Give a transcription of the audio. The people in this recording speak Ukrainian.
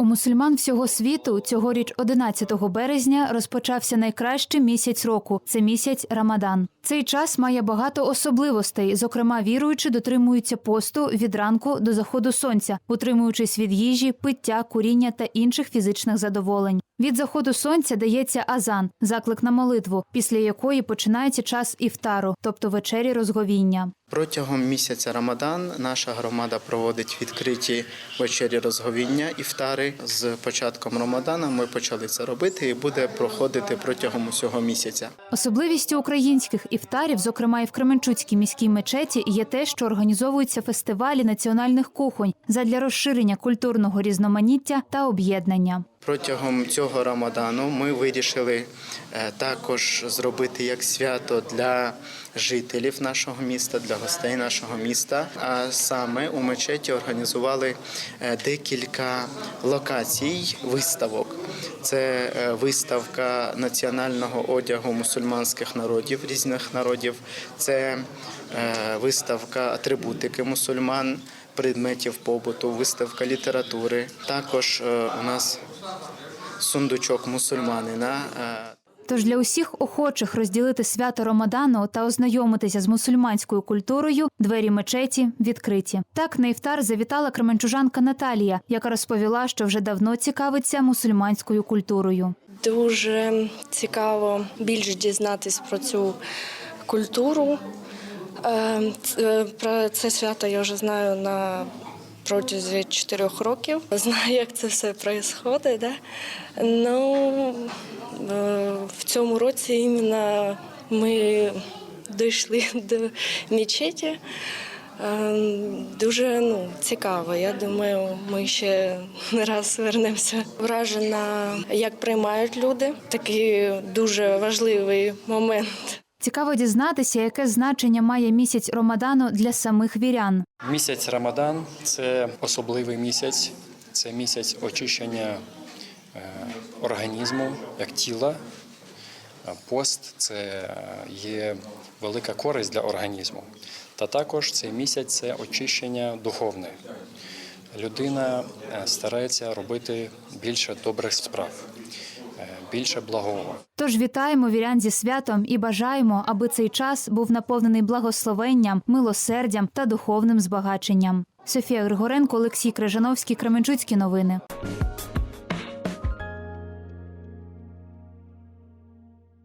У мусульман всього світу цьогоріч 11 березня розпочався найкращий місяць року. Це місяць Рамадан. Цей час має багато особливостей. Зокрема, віруючі дотримуються посту від ранку до заходу сонця, утримуючись від їжі, пиття, куріння та інших фізичних задоволень. Від заходу сонця дається азан, заклик на молитву, після якої починається час іфтару, тобто вечері розговіння. Протягом місяця Рамадан наша громада проводить відкриті вечері розговіння іфтари. З початком Рамадана ми почали це робити і буде проходити протягом усього місяця. Особливістю українських іфтарів, зокрема і в Кременчуцькій міській мечеті, є те, що організовуються фестивалі національних кухонь задля розширення культурного різноманіття та об'єднання. Протягом цього Рамадану ми вирішили е, також зробити як свято для жителів нашого міста, для гостей нашого міста. А саме у мечеті організували е, декілька локацій виставок. Це е, виставка національного одягу мусульманських народів, різних народів. Це виставка атрибутики мусульман. Предметів побуту, виставка літератури. Також у нас сундучок мусульманина. е, Тож для усіх охочих розділити свято Рамадану та ознайомитися з мусульманською культурою, двері мечеті відкриті. Так на іфтар завітала кременчужанка Наталія, яка розповіла, що вже давно цікавиться мусульманською культурою. Дуже цікаво більше дізнатись про цю культуру. Е, Про це свято я вже знаю на протязі чотирьох років. Знаю, як це все відбувається. Да? Ну, е, в цьому році іменно ми дійшли до мечеті. Е, Дуже ну, цікаво. Я думаю, ми ще не раз вернемося. Вражена, як приймають люди. Такий дуже важливий момент. Цікаво дізнатися, яке значення має місяць Рамадану для самих вірян. Місяць Рамадан це особливий місяць, це місяць очищення е, організму як тіла. Пост це є велика користь для організму. Та також цей місяць це очищення духовне. Людина е, старається робити більше добрих справ, е, більше благого. Тож вітаємо вірян зі святом і бажаємо, аби цей час був наповнений благословенням, милосердям та духовним збагаченням. Софія Григоренко, Олексій Крижановський, Кременчуцькі новини.